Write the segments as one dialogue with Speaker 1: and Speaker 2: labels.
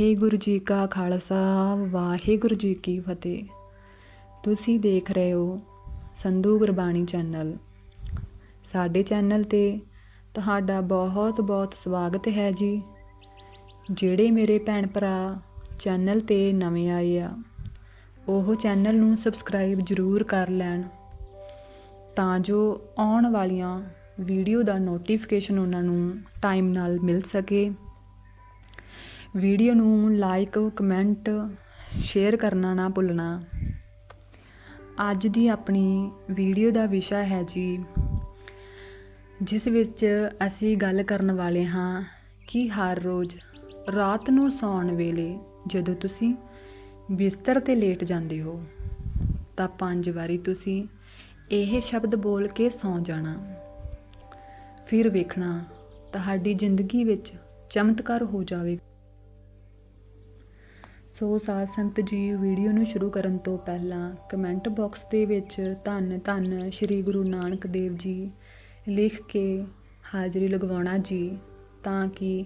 Speaker 1: ਵਾਹਿਗੁਰੂ ਜੀ ਕਾ ਖਾਲਸਾ, ਵਾਹਿਗੁਰੂ ਜੀ ਕੀ ਫਤਿਹ। ਤੁਸੀਂ ਦੇਖ ਰਹੇ ਹੋ ਸੰਧੂ ਗੁਰਬਾਣੀ ਚੈਨਲ। ਸਾਡੇ ਚੈਨਲ ਤੇ ਤੁਹਾਡਾ ਬਹੁਤ ਬਹੁਤ ਸਵਾਗਤ ਹੈ ਜੀ। ਜਿਹੜੇ ਮੇਰੇ ਭੈਣ ਭਰਾ ਚੈਨਲ ਤੇ ਨਵੇਂ ਆਏ ਆ, ਉਹ ਚੈਨਲ ਨੂੰ ਸਬਸਕ੍ਰਾਈਬ ਜ਼ਰੂਰ ਕਰ ਲੈਣ, ਤਾਂ ਜੋ ਆਉਣ ਵਾਲੀਆਂ ਵੀਡੀਓ ਦਾ ਨੋਟੀਫਿਕੇਸ਼ਨ ਉਹਨਾਂ ਨੂੰ ਟਾਈਮ ਨਾਲ ਮਿਲ ਸਕੇ। ਵੀਡੀਓ ਨੂੰ ਲਾਈਕ ਕਮੈਂਟ ਸ਼ੇਅਰ ਕਰਨਾ ਨਾ ਭੁੱਲਣਾ। ਅੱਜ ਦੀ ਆਪਣੀ ਵੀਡੀਓ ਦਾ ਵਿਸ਼ਾ ਹੈ ਜੀ, ਜਿਸ ਵਿੱਚ ਅਸੀਂ ਗੱਲ ਕਰਨ ਵਾਲੇ ਹਾਂ ਕਿ ਹਰ ਰੋਜ਼ ਰਾਤ ਨੂੰ ਸੌਣ ਵੇਲੇ ਜਦੋਂ ਤੁਸੀਂ ਬਿਸਤਰ ਤੇ ਲੇਟ ਜਾਂਦੇ ਹੋ, ਤਾਂ ਪੰਜ ਵਾਰੀ ਤੁਸੀਂ ਇਹ ਸ਼ਬਦ ਬੋਲ ਕੇ ਸੌ ਜਾਣਾ। ਫਿਰ ਵੇਖਣਾ ਤੁਹਾਡੀ ਜ਼ਿੰਦਗੀ ਵਿੱਚ ਚਮਤਕਾਰ ਹੋ ਜਾਵੇਗਾ। ਸੋ ਸਾਧ ਸੰਗਤ ਜੀ ਵੀਡੀਓ ਨੂੰ ਸ਼ੁਰੂ ਕਰਨ ਤੋਂ ਪਹਿਲਾਂ ਕਮੈਂਟ ਬਾਕਸ ਦੇ ਵਿੱਚ ਧੰਨ ਧੰਨ ਸ੍ਰੀ ਗੁਰੂ ਨਾਨਕ ਦੇਵ ਜੀ ਲਿਖ ਕੇ ਹਾਜ਼ਰੀ ਲਗਵਾਉਣਾ ਜੀ, ਤਾਂ ਕਿ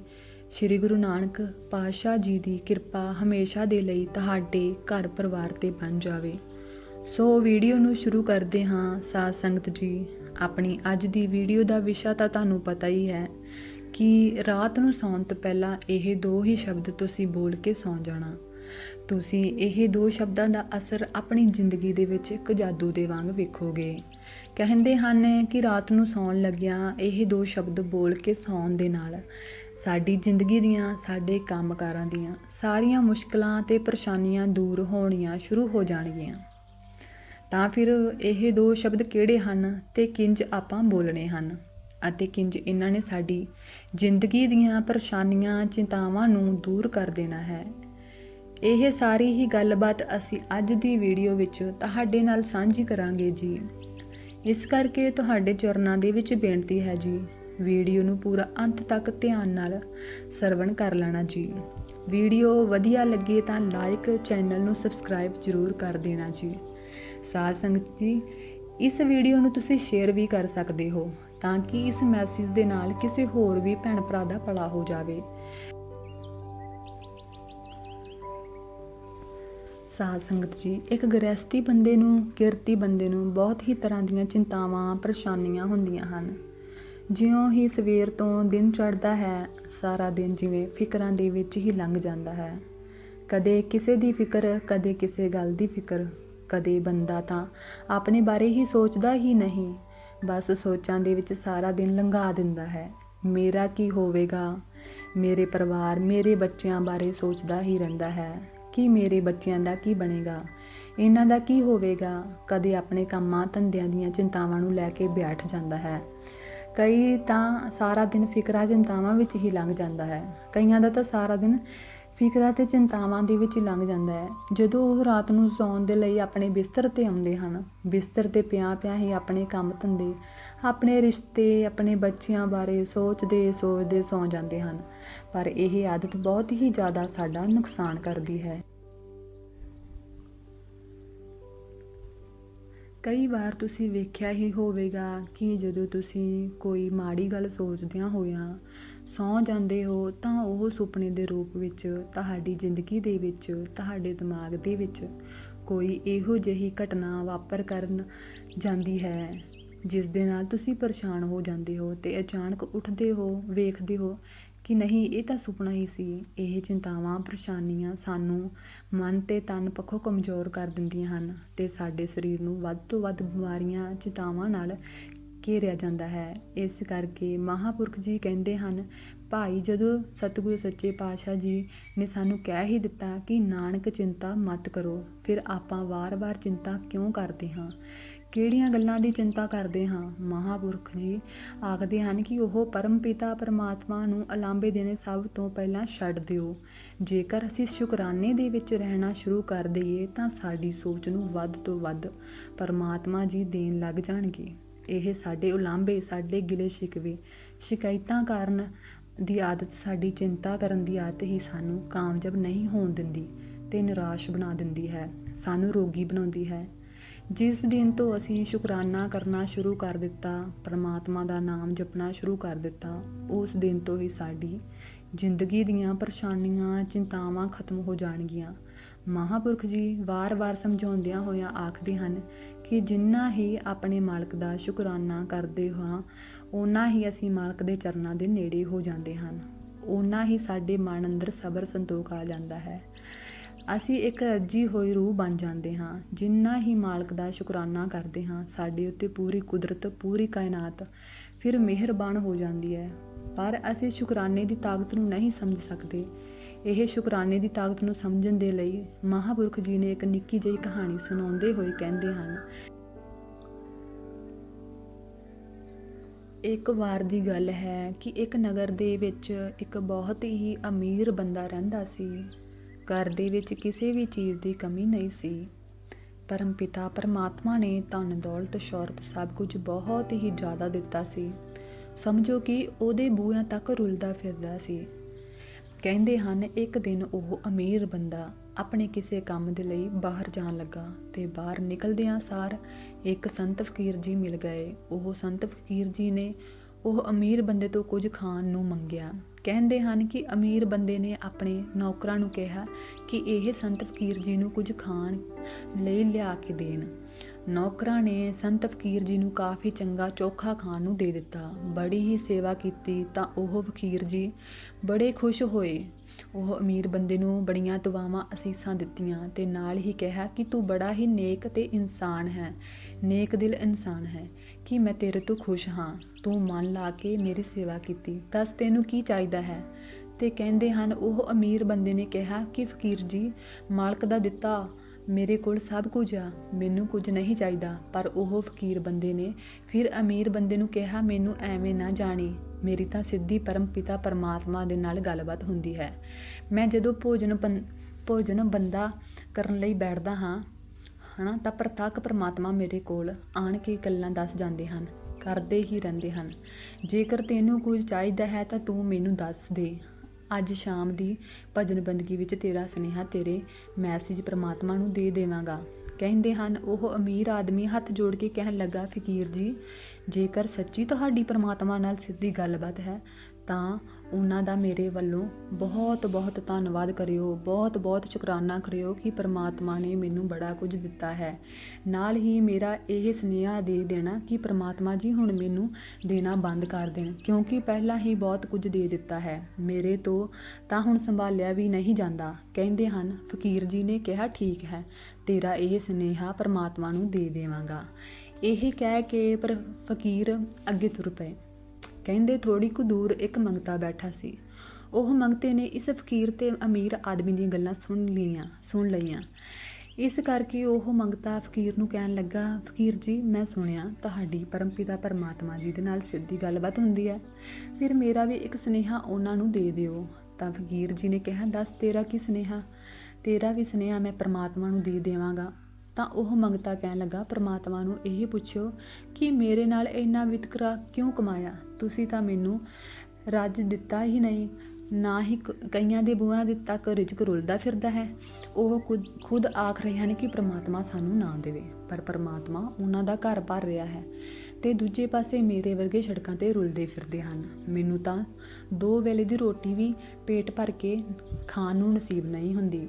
Speaker 1: ਸ੍ਰੀ ਗੁਰੂ ਨਾਨਕ ਪਾਤਸ਼ਾਹ ਜੀ ਦੀ ਕਿਰਪਾ ਹਮੇਸ਼ਾ ਦੇ ਲਈ ਤੁਹਾਡੇ ਘਰ ਪਰਿਵਾਰ ਤੇ ਬਣ ਜਾਵੇ। ਸੋ ਵੀਡੀਓ ਨੂੰ ਸ਼ੁਰੂ ਕਰਦੇ ਹਾਂ ਸਾਧ ਸੰਗਤ ਜੀ। ਆਪਣੀ ਅੱਜ ਦੀ ਵੀਡੀਓ ਦਾ ਵਿਸ਼ਾ ਤਾਂ ਤੁਹਾਨੂੰ ਪਤਾ ਹੀ ਹੈ ਕਿ ਰਾਤ ਨੂੰ ਸੌਣ ਤੋਂ ਪਹਿਲਾਂ ਇਹ ਦੋ ਹੀ ਸ਼ਬਦ ਤੁਸੀਂ ਬੋਲ ਕੇ ਸੌਂ ਜਾਣਾ। ਤੁਸੀਂ ਇਹ ਦੋ ਸ਼ਬਦਾਂ ਦਾ ਅਸਰ ਆਪਣੀ ਜ਼ਿੰਦਗੀ ਦੇ ਵਿੱਚ ਇੱਕ ਜਾਦੂ ਦੇ ਵਾਂਗ ਵੇਖੋਗੇ। ਕਹਿੰਦੇ ਹਨ ਕਿ ਰਾਤ ਨੂੰ ਸੌਣ ਲੱਗਿਆਂ ਇਹ ਦੋ ਸ਼ਬਦ ਬੋਲ ਕੇ ਸੌਣ ਦੇ ਨਾਲ ਸਾਡੀ ਜ਼ਿੰਦਗੀ ਦੀਆਂ, ਸਾਡੇ ਕੰਮਕਾਰਾਂ ਦੀਆਂ ਸਾਰੀਆਂ ਮੁਸ਼ਕਲਾਂ ਤੇ ਪਰੇਸ਼ਾਨੀਆਂ ਦੂਰ ਹੋਣੀਆਂ ਸ਼ੁਰੂ ਹੋ ਜਾਣਗੀਆਂ। ਤਾਂ ਫਿਰ ਇਹ ਦੋ ਸ਼ਬਦ ਕਿਹੜੇ ਹਨ ਤੇ ਕਿੰਜ ਆਪਾਂ ਬੋਲਣੇ ਹਨ? ਅਤੇ ਕਿੰਜ ਇਹਨਾਂ ਨੇ ਸਾਡੀ ਜ਼ਿੰਦਗੀ ਦੀਆਂ ਪਰੇਸ਼ਾਨੀਆਂ, ਚਿੰਤਾਵਾਂ ਨੂੰ ਦੂਰ ਕਰ ਦੇਣਾ ਹੈ? ਇਹ ਸਾਰੀ ਹੀ ਗੱਲਬਾਤ ਅਸੀਂ ਅੱਜ ਦੀ ਵੀਡੀਓ ਵਿੱਚ ਤੁਹਾਡੇ ਨਾਲ ਸਾਂਝੀ ਕਰਾਂਗੇ ਜੀ। ਇਸ ਕਰਕੇ ਤੁਹਾਡੇ ਚਰਨਾਂ ਦੇ ਵਿੱਚ ਬੇਨਤੀ ਹੈ ਜੀ, ਵੀਡੀਓ ਨੂੰ ਪੂਰਾ ਅੰਤ ਤੱਕ ਧਿਆਨ ਨਾਲ ਸਰਵਣ ਕਰ ਲੈਣਾ ਜੀ। ਵੀਡੀਓ ਵਧੀਆ ਲੱਗੇ ਤਾਂ ਲਾਈਕ ਚੈਨਲ ਨੂੰ ਸਬਸਕ੍ਰਾਈਬ ਜ਼ਰੂਰ ਕਰ ਦੇਣਾ ਜੀ। ਸਾਧ ਸੰਗਤ ਜੀ, ਇਸ ਵੀਡੀਓ ਨੂੰ ਤੁਸੀਂ ਸ਼ੇਅਰ ਵੀ ਕਰ ਸਕਦੇ ਹੋ ਤਾਂ ਕਿ ਇਸ ਮੈਸੇਜ ਦੇ ਨਾਲ ਕਿਸੇ ਹੋਰ ਵੀ ਭੈਣ ਭਰਾ ਦਾ ਭਲਾ ਹੋ ਜਾਵੇ। ਸਾਧ ਸੰਗਤ ਜੀ, ਇੱਕ ਗ੍ਰਹਿਸਤੀ ਬੰਦੇ ਨੂੰ, ਕਿਰਤੀ ਬੰਦੇ ਨੂੰ ਬਹੁਤ ਹੀ ਤਰ੍ਹਾਂ ਦੀਆਂ ਚਿੰਤਾਵਾਂ, ਪਰੇਸ਼ਾਨੀਆਂ ਹੁੰਦੀਆਂ ਹਨ। ਜਿਉਂ ਹੀ ਸਵੇਰ ਤੋਂ ਦਿਨ ਚੜ੍ਹਦਾ ਹੈ, ਸਾਰਾ ਦਿਨ ਜਿਵੇਂ ਫਿਕਰਾਂ ਦੇ ਵਿੱਚ ਹੀ ਲੰਘ ਜਾਂਦਾ ਹੈ। ਕਦੇ ਕਿਸੇ ਦੀ ਫਿਕਰ, ਕਦੇ ਕਿਸੇ ਗੱਲ ਦੀ ਫਿਕਰ। ਕਦੇ ਬੰਦਾ ਤਾਂ ਆਪਣੇ ਬਾਰੇ ਹੀ ਸੋਚਦਾ ਹੀ ਨਹੀਂ, ਬਸ ਸੋਚਾਂ ਦੇ ਵਿੱਚ ਸਾਰਾ ਦਿਨ ਲੰਘਾ ਦਿੰਦਾ ਹੈ। ਮੇਰਾ ਕੀ ਹੋਵੇਗਾ? ਮੇਰੇ ਪਰਿਵਾਰ, ਮੇਰੇ ਬੱਚਿਆਂ ਬਾਰੇ ਸੋਚਦਾ ਹੀ ਰਹਿੰਦਾ ਹੈ। ਕਿ ਮੇਰੇ ਬੱਚਿਆਂ ਦਾ ਕੀ ਬਣੇਗਾ? ਇਹਨਾਂ ਦਾ ਕੀ ਹੋਵੇਗਾ? ਕਦੇ ਆਪਣੇ ਕੰਮਾਂ ਧੰਦਿਆਂ ਦੀਆਂ ਚਿੰਤਾਵਾਂ ਨੂੰ ਲੈ ਕੇ ਬੈਠ ਜਾਂਦਾ ਹੈ। ਕਈ ਤਾਂ ਸਾਰਾ ਦਿਨ ਫਿਕਰਾਂ ਚਿੰਤਾਵਾਂ ਵਿੱਚ ਹੀ ਲੰਘ ਜਾਂਦਾ ਹੈ। ਕਈਆਂ ਦਾ ਤਾਂ ਸਾਰਾ ਦਿਨ ਫਿਕਰਾਂ ਤੇ ਚਿੰਤਾਵਾਂ ਦੇ ਵਿੱਚ ਹੀ ਲੰਘ ਜਾਂਦਾ ਹੈ। ਜਦੋਂ ਉਹ ਰਾਤ ਨੂੰ ਸੌਣ ਦੇ ਲਈ ਆਪਣੇ ਬਿਸਤਰ ਤੇ ਆਉਂਦੇ ਹਨ, ਬਿਸਤਰ ਤੇ ਪਿਆ ਪਿਆ ਹੀ ਆਪਣੇ ਕੰਮ ਧੰਦੇ, ਆਪਣੇ ਰਿਸ਼ਤੇ, ਆਪਣੇ ਬੱਚਿਆਂ ਬਾਰੇ ਸੋਚਦੇ ਸੋਚਦੇ ਸੌਂ ਜਾਂਦੇ ਹਨ। ਪਰ ਇਹ ਆਦਤ ਬਹੁਤ ਹੀ ਜ਼ਿਆਦਾ ਸਾਡਾ ਨੁਕਸਾਨ ਕਰਦੀ ਹੈ। ਕਈ ਵਾਰ ਤੁਸੀਂ ਵੇਖਿਆ ਹੀ ਹੋਵੇਗਾ ਕਿ ਜਦੋਂ ਤੁਸੀਂ ਕੋਈ ਮਾੜੀ ਗੱਲ ਸੋਚਦਿਆਂ ਹੋਇਆਂ ਸੌਂ ਜਾਂਦੇ ਹੋ, ਤਾਂ ਉਹ ਸੁਪਨੇ ਦੇ ਰੂਪ ਵਿੱਚ, ਤੁਹਾਡੀ ਜ਼ਿੰਦਗੀ ਦੇ ਵਿੱਚ, ਤੁਹਾਡੇ ਦਿਮਾਗ ਦੇ ਵਿੱਚ ਕੋਈ ਇਹੋ ਜਿਹੀ ਘਟਨਾ ਵਾਪਰ ਕਰਨ ਜਾਂਦੀ ਹੈ, ਜਿਸ ਦੇ ਨਾਲ ਤੁਸੀਂ ਪਰੇਸ਼ਾਨ ਹੋ ਜਾਂਦੇ ਹੋ ਤੇ ਅਚਾਨਕ ਉੱਠਦੇ ਹੋ, ਵੇਖਦੇ ਹੋ ਕਿ ਨਹੀਂ, ਇਹ ਤਾਂ ਸੁਪਨਾ ਹੀ ਸੀ। ਇਹ ਚਿੰਤਾਵਾਂ, ਪਰੇਸ਼ਾਨੀਆਂ ਸਾਨੂੰ ਮਨ ਤੇ ਤਨ ਪੱਖੋਂ ਕਮਜ਼ੋਰ ਕਰ ਦਿੰਦੀਆਂ ਹਨ ਤੇ ਸਾਡੇ ਸਰੀਰ ਨੂੰ ਵੱਧ ਤੋਂ ਵੱਧ ਬਿਮਾਰੀਆਂ, ਚਿੰਤਾਵਾਂ ਨਾਲ ਘੇਰਿਆ ਜਾਂਦਾ ਹੈ। ਇਸ ਕਰਕੇ ਮਹਾਪੁਰਖ ਜੀ ਕਹਿੰਦੇ ਹਨ, ਭਾਈ, ਜਦੋਂ ਸਤਿਗੁਰੂ ਸੱਚੇ ਪਾਤਸ਼ਾਹ ਜੀ ਨੇ ਸਾਨੂੰ ਕਹਿ ਹੀ ਦਿੱਤਾ ਕਿ ਨਾਨਕ ਚਿੰਤਾ ਮਤ ਕਰੋ, ਫਿਰ ਆਪਾਂ ਵਾਰ-ਵਾਰ ਚਿੰਤਾ ਕਿਉਂ ਕਰਦੇ ਹਾਂ? ਕਿਹੜੀਆਂ ਗੱਲਾਂ ਦੀ ਚਿੰਤਾ ਕਰਦੇ ਹਾਂ? ਮਹਾਪੁਰਖ ਜੀ ਆਖਦੇ ਹਨ ਕਿ ਉਹ ਪਰਮ ਪਿਤਾ ਪਰਮਾਤਮਾ ਨੂੰ ਅਲਾਂਬੇ ਦੇਣੇ ਸਭ ਤੋਂ ਪਹਿਲਾਂ ਛੱਡ ਦਿਓ। ਜੇਕਰ ਅਸੀਂ ਸ਼ੁਕਰਾਨੇ ਦੇ ਵਿੱਚ ਰਹਿਣਾ ਸ਼ੁਰੂ ਕਰ ਦਈਏ, ਤਾਂ ਸਾਡੀ ਸੋਚ ਨੂੰ ਵੱਧ ਤੋਂ ਵੱਧ ਪਰਮਾਤਮਾ ਜੀ ਦੇਣ ਲੱਗ ਜਾਣਗੇ। ਇਹ ਸਾਡੇ ਉਲਾਂਬੇ ਸਾਡੇ ਗਿਲੇ ਸ਼ਿਕਵੇ, ਸ਼ਿਕਾਇਤਾਂ ਕਾਰਨ ਦੀ ਆਦਤ ਸਾਡੀ ਚਿੰਤਾ ਕਰਨ ਦੀ ਆਦਤ ਹੀ ਸਾਨੂੰ ਕਾਮਯਾਬ ਨਹੀਂ ਹੋਣ ਦਿੰਦੀ ਤੇ ਨਿਰਾਸ਼ ਬਣਾ ਦਿੰਦੀ ਹੈ। ਸਾਨੂੰ ਰੋਗੀ ਬਣਾਉਂਦੀ ਹੈ। ਜਿਸ ਦਿਨ ਤੋਂ ਅਸੀਂ ਸ਼ੁਕਰਾਨਾ ਕਰਨਾ ਸ਼ੁਰੂ ਕਰ ਦਿੱਤਾ, ਪ੍ਰਮਾਤਮਾ ਦਾ ਨਾਮ ਜਪਣਾ ਸ਼ੁਰੂ ਕਰ ਦਿੱਤਾ, ਉਸ ਦਿਨ ਤੋਂ ਹੀ ਸਾਡੀ ਜ਼ਿੰਦਗੀ ਦੀਆਂ ਪਰੇਸ਼ਾਨੀਆਂ, ਚਿੰਤਾਵਾਂ ਖਤਮ ਹੋ ਜਾਣਗੀਆਂ। ਮਹਾਪੁਰਖ ਜੀ ਵਾਰ-ਵਾਰ ਸਮਝਾਉਂਦਿਆਂ ਹੋਇਆਂ ਆਖਦੇ ਹਨ ਕਿ ਜਿੰਨਾ ਹੀ ਆਪਣੇ ਮਾਲਕ ਦਾ ਸ਼ੁਕਰਾਨਾ ਕਰਦੇ ਹਾਂ, ਓਨਾ ਹੀ ਅਸੀਂ ਮਾਲਕ ਦੇ ਚਰਨਾਂ ਦੇ ਨੇੜੇ ਹੋ ਜਾਂਦੇ ਹਨ। ਓਨਾ ਹੀ ਸਾਡੇ ਮਨ ਅੰਦਰ ਸਬਰ ਸੰਤੋਖ ਆ ਜਾਂਦਾ ਹੈ। ਅਸੀਂ ਇੱਕ ਰੱਜੀ ਹੋਈ ਰੂਹ ਬਣ ਜਾਂਦੇ ਹਾਂ, ਜਿੰਨਾ ਹੀ ਮਾਲਕ ਦਾ ਸ਼ੁਕਰਾਨਾ ਕਰਦੇ ਹਾਂ, ਸਾਡੇ ਉੱਤੇ ਪੂਰੀ ਕੁਦਰਤ, ਪੂਰੀ ਕਾਇਨਾਤ ਫਿਰ ਮਿਹਰਬਾਨ ਹੋ ਜਾਂਦੀ ਹੈ। ਪਰ ਅਸੀਂ ਸ਼ੁਕਰਾਨੇ ਦੀ ਤਾਕਤ ਨੂੰ ਨਹੀਂ ਸਮਝ ਸਕਦੇ। ਇਹ ਸ਼ੁਕਰਾਨੇ ਦੀ ਤਾਕਤ ਨੂੰ ਸਮਝਣ ਦੇ ਲਈ ਮਹਾਪੁਰਖ ਜੀ ਨੇ ਇੱਕ ਨਿੱਕੀ ਜਿਹੀ ਕਹਾਣੀ ਸੁਣਾਉਂਦੇ ਹੋਏ ਕਹਿੰਦੇ ਹਨ, ਇੱਕ ਵਾਰ ਦੀ ਗੱਲ ਹੈ ਕਿ ਇੱਕ ਨਗਰ ਦੇ ਵਿੱਚ ਇੱਕ ਬਹੁਤ ਹੀ ਅਮੀਰ ਬੰਦਾ ਰਹਿੰਦਾ ਸੀ। ਘਰ ਦੇ ਵਿੱਚ ਕਿਸੇ ਵੀ ਚੀਜ਼ ਦੀ ਕਮੀ ਨਹੀਂ ਸੀ। ਪਰਮ ਪਿਤਾ ਪਰਮਾਤਮਾ ਨੇ ਧਨ, ਦੌਲਤ ਸ਼ੌਹਰਤ ਸਭ ਕੁਝ ਬਹੁਤ ਹੀ ਜ਼ਿਆਦਾ ਦਿੱਤਾ ਸੀ। ਸਮਝੋ ਕਿ ਉਹਦੇ ਬੂਹਿਆਂ ਤੱਕ ਰੁਲਦਾ ਫਿਰਦਾ ਸੀ। ਕਹਿੰਦੇ ਹਨ, ਇੱਕ ਦਿਨ ਉਹ ਅਮੀਰ ਬੰਦਾ ਆਪਣੇ ਕਿਸੇ ਕੰਮ ਦੇ ਲਈ ਬਾਹਰ ਜਾਣ ਲੱਗਾ ਤੇ ਬਾਹਰ ਨਿਕਲਦਿਆਂ ਸਾਰ ਇੱਕ ਸੰਤ ਫਕੀਰ ਜੀ ਮਿਲ ਗਏ। ਉਹ ਸੰਤ ਫਕੀਰ ਜੀ ਨੇ ਉਹ ਅਮੀਰ ਬੰਦੇ ਤੋਂ ਕੁਝ ਖਾਣ ਨੂੰ ਮੰਗਿਆ। ਕਹਿੰਦੇ ਹਨ ਕਿ ਅਮੀਰ ਬੰਦੇ ਨੇ ਆਪਣੇ ਨੌਕਰਾਂ ਨੂੰ ਕਿਹਾ ਕਿ ਇਹ ਸੰਤ ਫਕੀਰ ਜੀ ਨੂੰ ਕੁਝ ਖਾਣ ਲਈ ਲਿਆ ਕੇ ਦੇਣ। ਨੌਕਰਾਂ ਨੇ ਸੰਤ ਫਕੀਰ ਜੀ ਨੂੰ ਕਾਫੀ ਚੰਗਾ ਚੋਖਾ ਖਾਣ ਨੂੰ ਦੇ ਦਿੱਤਾ। ਬੜੀ ਹੀ ਸੇਵਾ ਕੀਤੀ ਤਾਂ ਉਹ ਫਕੀਰ ਜੀ ਬੜੇ ਖੁਸ਼ ਹੋਏ। ਉਹ ਅਮੀਰ ਬੰਦੇ ਨੂੰ ਬੜੀਆਂ ਦੁਆਵਾਂ ਅਸੀਸਾਂ ਦਿੱਤੀਆਂ ਤੇ ਨਾਲ ਹੀ ਕਿਹਾ ਕਿ ਤੂੰ ਬੜਾ ਹੀ ਨੇਕ ਤੇ ਇਨਸਾਨ ਹੈ। ਨੇਕ ਦਿਲ ਇਨਸਾਨ ਹੈ ਕਿ ਮੈਂ ਤੇਰੇ ਤੋਂ ਖੁਸ਼ ਹਾਂ, ਤੂੰ ਮਨ ਲਾ ਕੇ ਮੇਰੀ ਸੇਵਾ ਕੀਤੀ, ਦੱਸ ਤੈਨੂੰ ਕੀ ਚਾਹੀਦਾ ਹੈ? ਤੇ ਕਹਿੰਦੇ ਹਨ, ਉਹ ਅਮੀਰ ਬੰਦੇ ਨੇ ਕਿਹਾ ਕਿ ਫਕੀਰ ਜੀ, ਮਾਲਕ ਦਾ ਦਿੱਤਾ ਮੇਰੇ ਕੋਲ ਸਭ ਕੁਝ ਆ, ਮੈਨੂੰ ਕੁਝ ਨਹੀਂ ਚਾਹੀਦਾ। ਪਰ ਉਹ ਫਕੀਰ ਬੰਦੇ ਨੇ ਫਿਰ ਅਮੀਰ ਬੰਦੇ ਨੂੰ ਕਿਹਾ, ਮੈਨੂੰ ਐਵੇਂ ਨਾ ਜਾਣੀ, ਮੇਰੀ ਤਾਂ ਸਿੱਧੀ ਪਰਮ ਪਿਤਾ ਪਰਮਾਤਮਾ ਦੇ ਨਾਲ ਗੱਲਬਾਤ ਹੁੰਦੀ ਹੈ। ਮੈਂ ਜਦੋਂ ਭੋਜਨ ਬੰ- ਭੋਜਨ ਬੰਦਾ ਕਰਨ ਲਈ ਬੈਠਦਾ ਹਾਂ ਹਨਾ, ਤਾਂ ਪ੍ਰਤੱਖ ਪਰਮਾਤਮਾ ਮੇਰੇ ਕੋਲ ਆਣ ਕੇ ਗੱਲਾਂ ਦੱਸ ਜਾਂਦੇ ਹਨ, ਕਰਦੇ ਹੀ ਰਹਿੰਦੇ ਹਨ। ਜੇਕਰ ਤੈਨੂੰ ਕੁਝ ਚਾਹੀਦਾ ਹੈ ਤਾਂ ਤੂੰ ਮੈਨੂੰ ਦੱਸ ਦੇ। ਅੱਜ ਸ਼ਾਮ ਦੀ ਭਜਨ ਬੰਦਗੀ ਵਿੱਚ ਤੇਰਾ ਸੁਨੇਹਾ ਤੇਰੇ ਮੈਸੇਜ ਪ੍ਰਮਾਤਮਾ ਨੂੰ ਦੇ ਦੇਵਾਂਗਾ। ਕਹਿੰਦੇ ਹਨ, ਉਹ ਅਮੀਰ ਆਦਮੀ ਹੱਥ ਜੋੜ ਕੇ ਕਹਿਣ ਲੱਗਾ, ਫਕੀਰ ਜੀ, ਜੇਕਰ ਸੱਚੀ ਤੁਹਾਡੀ ਪ੍ਰਮਾਤਮਾ ਨਾਲ ਸਿੱਧੀ ਗੱਲਬਾਤ ਹੈ, ਤਾਂ ਉਹਨਾਂ ਦਾ ਮੇਰੇ ਵੱਲੋਂ ਬਹੁਤ ਬਹੁਤ ਧੰਨਵਾਦ ਕਰਿਓ, ਬਹੁਤ ਬਹੁਤ ਸ਼ੁਕਰਾਨਾ ਕਰਿਓ ਕਿ ਪ੍ਰਮਾਤਮਾ ਨੇ ਮੈਨੂੰ ਬੜਾ ਕੁਝ ਦਿੱਤਾ ਹੈ। ਨਾਲ ਹੀ ਮੇਰਾ ਇਹ ਸੁਨੇਹਾ ਦੇ ਦੇਣਾ ਕਿ ਪ੍ਰਮਾਤਮਾ ਜੀ ਹੁਣ ਮੈਨੂੰ ਦੇਣਾ ਬੰਦ ਕਰ ਦੇਣ, ਕਿਉਂਕਿ ਪਹਿਲਾਂ ਹੀ ਬਹੁਤ ਕੁਝ ਦੇ ਦਿੱਤਾ ਹੈ। ਮੇਰੇ ਤੋਂ ਤਾਂ ਹੁਣ ਸੰਭਾਲਿਆ ਵੀ ਨਹੀਂ ਜਾਂਦਾ। ਕਹਿੰਦੇ ਹਨ, ਫਕੀਰ ਜੀ ਨੇ ਕਿਹਾ ਠੀਕ ਹੈ, ਤੇਰਾ ਇਹ ਸੁਨੇਹਾ ਪ੍ਰਮਾਤਮਾ ਨੂੰ ਦੇ ਦੇਵਾਂਗਾ। ਇਹ ਕਹਿ ਕੇ ਪਰ ਫਕੀਰ ਅੱਗੇ ਤੁਰ ਪਏ। ਕਹਿੰਦੇ ਥੋੜੀ ਕੁ ਦੂਰ ਇੱਕ ਮੰਗਤਾ ਬੈਠਾ ਸੀ। ਉਹ ਮੰਗਤੇ ਨੇ ਇਸ ਫਕੀਰ ਤੇ ਅਮੀਰ ਆਦਮੀ ਦੀਆਂ ਗੱਲਾਂ ਸੁਣ ਲਈਆਂ ਸੁਣ ਲਈਆਂ। ਇਸ ਕਰਕੇ ਉਹ ਮੰਗਤਾ ਫਕੀਰ ਨੂੰ ਕਹਿਣ ਲੱਗਾ, ਫਕੀਰ ਜੀ, ਮੈਂ ਸੁਣਿਆ, ਤੁਹਾਡੀ ਪਰਮਪਿਤਾ ਪਰਮਾਤਮਾ ਜੀ ਦੇ ਨਾਲ ਸਿੱਧੀ ਗੱਲਬਾਤ ਹੁੰਦੀ ਹੈ। ਫਿਰ ਮੇਰਾ ਵੀ ਇੱਕ ਸੁਨੇਹਾ ਉਹਨਾਂ ਨੂੰ ਦੇ ਦਿਓ। ਤਾਂ ਫਕੀਰ ਜੀ ਨੇ ਕਿਹਾ, ਦੱਸ ਤੇਰਾ ਕੀ ਸੁਨੇਹਾ? ਤੇਰਾ ਵੀ ਸੁਨੇਹਾ ਮੈਂ ਪਰਮਾਤਮਾ ਨੂੰ ਦੇ ਦੇਵਾਂਗਾ। ਤਾਂ ਉਹ ਮੰਗਤਾ ਕਹਿਣ ਲੱਗਾ, ਪ੍ਰਮਾਤਮਾ ਨੂੰ ਇਹ ਪੁੱਛਿਓ ਕਿ ਮੇਰੇ ਨਾਲ ਇੰਨਾ ਵਿਤਕਰਾ ਕਿਉਂ ਕਮਾਇਆ? ਤੁਸੀਂ ਤਾਂ ਮੈਨੂੰ ਰੱਜ ਦਿੱਤਾ ਹੀ ਨਹੀਂ। ਨਾ ਹੀ ਕ- ਕਈਆਂ ਦੇ ਬੂਹਾਂ ਦੇ ਤੱਕ ਰਿਜਕ ਰੁਲਦਾ ਫਿਰਦਾ ਹੈ। ਉਹ ਖੁਦ ਖੁਦ ਆਖ ਰਹੇ ਹਨ ਕਿ ਪ੍ਰਮਾਤਮਾ ਸਾਨੂੰ ਨਾ ਦੇਵੇ, ਪਰ ਪ੍ਰਮਾਤਮਾ ਉਹਨਾਂ ਦਾ ਘਰ ਭਰ ਰਿਹਾ ਹੈ ਤੇ ਦੂਜੇ ਪਾਸੇ ਮੇਰੇ ਵਰਗੇ ਸੜਕਾਂ ਤੇ ਰੁਲਦੇ ਫਿਰਦੇ ਹਨ। ਮੈਨੂੰ ਤਾਂ ਦੋ ਵੇਲੇ ਦੀ ਰੋਟੀ ਵੀ ਪੇਟ ਭਰ ਕੇ ਖਾਣ ਨੂੰ ਨਸੀਬ ਨਹੀਂ ਹੁੰਦੀ।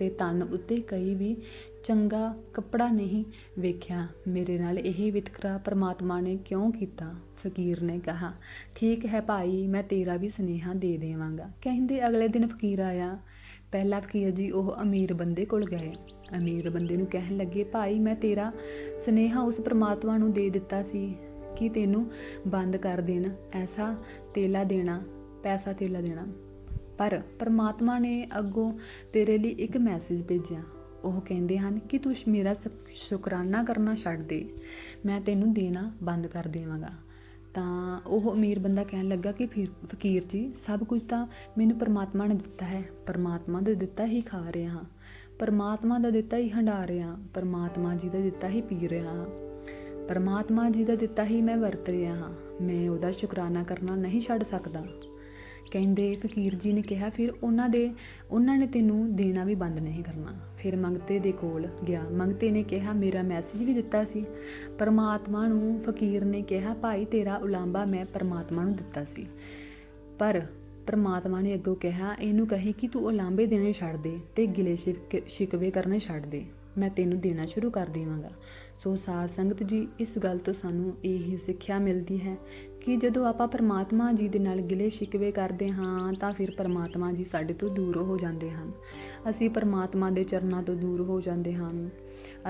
Speaker 1: ਤੇ ਤਨ ਉੱਤੇ ਕਈ ਵੀ ਚੰਗਾ ਕੱਪੜਾ ਨਹੀਂ ਵੇਖਿਆ। ਮੇਰੇ ਨਾਲ ਇਹ ਵਿਤਕਰਾ ਪ੍ਰਮਾਤਮਾ ਨੇ ਕਿਉਂ ਕੀਤਾ? ਫਕੀਰ ਨੇ ਕਹਾ, ਠੀਕ ਹੈ ਭਾਈ, ਮੈਂ ਤੇਰਾ ਵੀ ਸੁਨੇਹਾ ਦੇ ਦੇਵਾਂਗਾ। ਕਹਿੰਦੇ ਅਗਲੇ ਦਿਨ ਫਕੀਰ ਆਇਆ। ਪਹਿਲਾ ਫਕੀਰ ਜੀ ਉਹ ਅਮੀਰ ਬੰਦੇ ਕੋਲ ਗਏ। ਅਮੀਰ ਬੰਦੇ ਨੂੰ ਕਹਿਣ ਲੱਗੇ, ਭਾਈ, ਮੈਂ ਤੇਰਾ ਸੁਨੇਹਾ ਉਸ ਪ੍ਰਮਾਤਮਾ ਨੂੰ ਦੇ ਦਿੱਤਾ ਸੀ ਕਿ ਤੈਨੂੰ ਬੰਦ ਕਰ ਦੇਣ, ਐਸਾ ਤੇਲਾ ਦੇਣਾ, ਪੈਸਾ ਤੇਲਾ ਦੇਣਾ। ਪਰ ਪ੍ਰਮਾਤਮਾ ਨੇ ਅੱਗੋਂ ਤੇਰੇ ਲਈ ਇੱਕ ਮੈਸੇਜ ਭੇਜਿਆ। ਉਹ ਕਹਿੰਦੇ ਹਨ ਕਿ ਤੂੰ ਮੇਰਾ ਸ਼ੁਕ- ਸ਼ੁਕਰਾਨਾ ਕਰਨਾ ਛੱਡ ਦੇ। ਮੈਂ ਤੈਨੂੰ ਦੇਣਾ ਬੰਦ ਕਰ ਦੇਵਾਂਗਾ। ਤਾਂ ਉਹ ਅਮੀਰ ਬੰਦਾ ਕਹਿਣ ਲੱਗਾ ਕਿ ਫਿਰ ਫਕੀਰ ਜੀ, ਸਭ ਕੁਝ ਤਾਂ ਮੈਨੂੰ ਪਰਮਾਤਮਾ ਨੇ ਦਿੱਤਾ ਹੈ। ਪਰਮਾਤਮਾ ਦਾ ਦਿੱਤਾ ਹੀ ਖਾ ਰਿਹਾ ਹਾਂ। ਪਰਮਾਤਮਾ ਦਾ ਦਿੱਤਾ ਹੀ ਹੰਡਾ ਰਿਹਾ ਹਾਂ। ਪਰਮਾਤਮਾ ਜੀ ਦਾ ਦਿੱਤਾ ਹੀ ਪੀ ਰਿਹਾ ਹਾਂ। ਪਰਮਾਤਮਾ ਜੀ ਦਾ ਦਿੱਤਾ ਹੀ ਮੈਂ ਵਰਤ ਰਿਹਾ ਹਾਂ। ਮੈਂ ਉਹਦਾ ਸ਼ੁਕਰਾਨਾ ਕਰਨਾ ਨਹੀਂ ਛੱਡ ਸਕਦਾ। ਕਹਿੰਦੇ, ਫਕੀਰ ਜੀ ਨੇ ਕਿਹਾ, ਫਿਰ ਉਹਨਾਂ ਦੇ, ਉਹਨਾਂ ਨੇ ਤੈਨੂੰ ਦੇਣਾ ਵੀ ਬੰਦ ਨਹੀਂ ਕਰਨਾ। ਫਿਰ ਮੰਗਤੇ ਦੇ ਕੋਲ ਗਿਆ। ਮੰਗਤੇ ਨੇ ਕਿਹਾ, ਮੇਰਾ ਮੈਸੇਜ ਵੀ ਦਿੱਤਾ ਸੀ। ਪਰਮਾਤਮਾ ਨੂੰ ਫਕੀਰ ਨੇ ਕਿਹਾ, ਭਾਈ, ਤੇਰਾ ਉਲਾਂਬਾ ਮੈਂ ਪਰਮਾਤਮਾ ਨੂੰ ਦਿੱਤਾ ਸੀ। ਪਰ ਪਰਮਾਤਮਾ ਨੇ ਅੱਗੋਂ ਕਿਹਾ, ਇਹਨੂੰ ਕਹੀ ਕਿ ਤੂੰ ਉਲਾਂਭੇ ਦੇਣੇ ਛੱਡ ਦੇ ਤੇ ਗਿਲੇ ਸ਼ਿਕ- ਸ਼ਿਕਵੇ ਕਰਨੇ ਛੱਡ ਦੇ। ਮੈਂ ਤੈਨੂੰ ਦੇਣਾ ਸ਼ੁਰੂ ਕਰ ਦੇਵਾਂਗਾ। ਸੋ ਸਾਧ ਸੰਗਤ ਜੀ, ਇਸ ਗੱਲ ਤੋਂ ਸਾਨੂੰ ਇਹ ਸਿੱਖਿਆ ਮਿਲਦੀ ਹੈ ਕਿ ਜਦੋਂ ਆਪਾਂ ਪਰਮਾਤਮਾ ਜੀ ਦੇ ਨਾਲ ਗਿਲੇ ਸ਼ਿਕਵੇ ਕਰਦੇ ਹਾਂ, ਤਾਂ ਫਿਰ ਪਰਮਾਤਮਾ ਜੀ ਸਾਡੇ ਤੋਂ ਦੂਰ ਹੋ ਜਾਂਦੇ ਹਨ। ਅਸੀਂ ਪਰਮਾਤਮਾ ਦੇ ਚਰਨਾਂ ਤੋਂ ਦੂਰ ਹੋ ਜਾਂਦੇ ਹਨ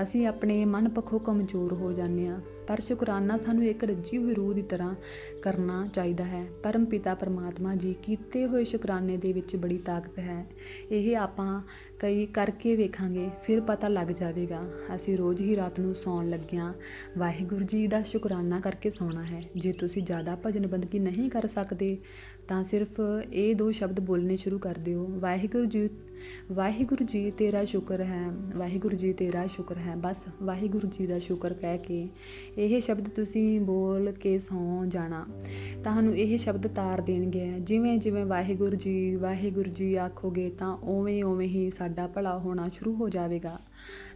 Speaker 1: ਅਸੀਂ ਆਪਣੇ ਮਨ ਪੱਖੋਂ ਕਮਜ਼ੋਰ ਹੋ ਜਾਂਦੇ ਹਾਂ। ਪਰ ਸ਼ੁਕਰਾਨਾ ਸਾਨੂੰ ਇੱਕ ਰੱਜੀ ਹੋਈ ਰੂਹ ਦੀ ਤਰ੍ਹਾਂ ਕਰਨਾ ਚਾਹੀਦਾ ਹੈ। ਪਰਮ ਪਿਤਾ ਪਰਮਾਤਮਾ ਜੀ ਕੀਤੇ ਹੋਏ ਸ਼ੁਕਰਾਨੇ ਦੇ ਵਿੱਚ ਬੜੀ ਤਾਕਤ ਹੈ। ਇਹ ਆਪਾਂ ਕਈ ਕਰਕੇ ਵੇਖਾਂਗੇ, ਫਿਰ ਪਤਾ ਲੱਗ ਜਾਵੇਗਾ। ਅਸੀਂ ਰੋਜ਼ ਹੀ ਰਾਤ ਨੂੰ ਸੌਣ ਲੱਗਿਆਂ ਵਾਹਿਗੁਰੂ ਜੀ ਦਾ ਸ਼ੁਕਰਾਨਾ ਕਰਕੇ ਸੌਣਾ ਹੈ। ਜੇ ਤੁਸੀਂ ਜ਼ਿਆਦਾ ਭਜਨ ਬੰਦਗੀ ਨਹੀਂ ਕਰ ਸਕਦੇ, ਤਾਂ ਸਿਰਫ ਇਹ ਦੋ ਸ਼ਬਦ ਬੋਲਣੇ ਸ਼ੁਰੂ ਕਰ ਦਿਓ। ਵਾਹਿਗੁਰੂ ਜੀ ਵਾਹਿਗੁਰੂ ਜੀ ਤੇਰਾ ਸ਼ੁਕਰ ਹੈ, ਵਾਹਿਗੁਰੂ ਜੀ ਤੇਰਾ ਸ਼ੁਕਰ ਹੈ। ਬਸ ਵਾਹਿਗੁਰੂ ਜੀ ਦਾ ਸ਼ੁਕਰ ਕਹਿ ਕੇ ਇਹ ਸ਼ਬਦ ਤੁਸੀਂ ਬੋਲ ਕੇ ਸੌਂ ਜਾਣਾ। ਤੁਹਾਨੂੰ ਇਹ ਸ਼ਬਦ ਤਾਰ ਦੇਣਗੇ। ਜਿਵੇਂ ਜਿਵੇਂ ਵਾਹਿਗੁਰੂ ਜੀ ਵਾਹਿਗੁਰੂ ਜੀ ਆਖੋਗੇ ਤਾਂ ਉਵੇਂ ਉਵੇਂ ਹੀ ਸਾਡਾ ਭਲਾ ਹੋਣਾ ਸ਼ੁਰੂ ਹੋ ਜਾਵੇਗਾ।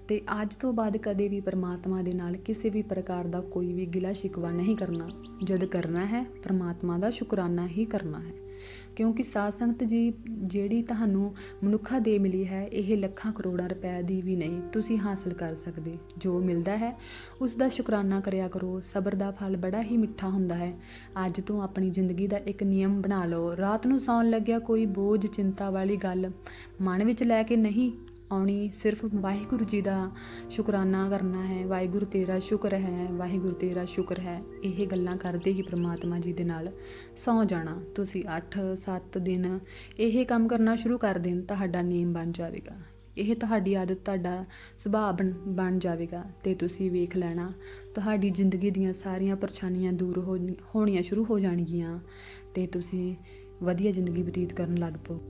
Speaker 1: ਤੇ ਅੱਜ ਤੋਂ ਬਾਅਦ ਕਦੇ ਵੀ ਪਰਮਾਤਮਾ ਦੇ ਨਾਲ ਕਿਸੇ ਵੀ ਪ੍ਰਕਾਰ ਦਾ ਕੋਈ ਵੀ ਗਿਲਾ ਸ਼ਿਕਵਾ ਨਹੀਂ ਕਰਨਾ। ਜਦ ਕਰਨਾ ਹੈ, ਪਰਮਾਤਮਾ ਦਾ ਸ਼ੁਕਰਾਨਾ ਹੀ ਕਰਨਾ ਹੈ। ਕਿਉਂਕਿ ਸਾਧ ਸੰਗਤ ਜੀ, ਜਿਹੜੀ ਤੁਹਾਨੂੰ ਮਨੁੱਖਾ ਦੇ ਮਿਲੀ ਹੈ, ਇਹ ਲੱਖਾਂ ਕਰੋੜਾਂ ਰੁਪਏ ਦੀ ਵੀ ਨਹੀਂ, ਤੁਸੀਂ ਹਾਸਲ ਕਰ ਸਕਦੇ। ਜੋ ਮਿਲਦਾ ਹੈ, ਉਸ ਦਾ ਸ਼ੁਕਰਾਨਾ ਕਰਿਆ ਕਰੋ। ਸਬਰ ਦਾ ਫਲ ਬੜਾ ਹੀ ਮਿੱਠਾ ਹੁੰਦਾ ਹੈ। ਅੱਜ ਤੋਂ ਆਪਣੀ ਜ਼ਿੰਦਗੀ ਦਾ ਇੱਕ ਨਿਯਮ ਬਣਾ ਲਓ। ਰਾਤ ਨੂੰ ਸੌਣ ਲੱਗਿਆ ਕੋਈ ਬੋਝ, ਚਿੰਤਾ ਵਾਲੀ ਗੱਲ ਮਨ ਵਿੱਚ ਲੈ ਕੇ ਨਹੀਂ ਆਉਣੀ ਸਿਰਫ ਵਾਹਿਗੁਰੂ ਜੀ ਦਾ ਸ਼ੁਕਰਾਨਾ ਕਰਨਾ ਹੈ। ਵਾਹਿਗੁਰੂ ਤੇਰਾ ਸ਼ੁਕਰ ਹੈ, ਵਾਹਿਗੁਰੂ ਤੇਰਾ ਸ਼ੁਕਰ ਹੈ। ਇਹ ਗੱਲਾਂ ਕਰਦੇ ਹੀ ਪ੍ਰਮਾਤਮਾ ਜੀ ਦੇ ਨਾਲ ਸੌ ਜਾਣਾ। ਤੁਸੀਂ 8-7 ਦਿਨ ਇਹ ਕੰਮ ਕਰਨਾ ਸ਼ੁਰੂ ਕਰ ਦੇਣ, ਤੁਹਾਡਾ ਨੇਮ ਬਣ ਜਾਵੇਗਾ। ਇਹ ਤੁਹਾਡੀ ਆਦਤ, ਤੁਹਾਡਾ ਸੁਭਾਅ ਬਣ ਬਣ ਜਾਵੇਗਾ ਤੇ ਤੁਸੀਂ ਵੇਖ ਲੈਣਾ, ਤੁਹਾਡੀ ਜ਼ਿੰਦਗੀ ਦੀਆਂ ਸਾਰੀਆਂ ਪਰੇਸ਼ਾਨੀਆਂ ਦੂਰ ਹੋਣੀਆਂ ਸ਼ੁਰੂ ਹੋ ਜਾਣਗੀਆਂ ਤੇ ਤੁਸੀਂ ਵਧੀਆ ਜ਼ਿੰਦਗੀ ਬਤੀਤ ਕਰਨ ਲੱਗ ਪਓ।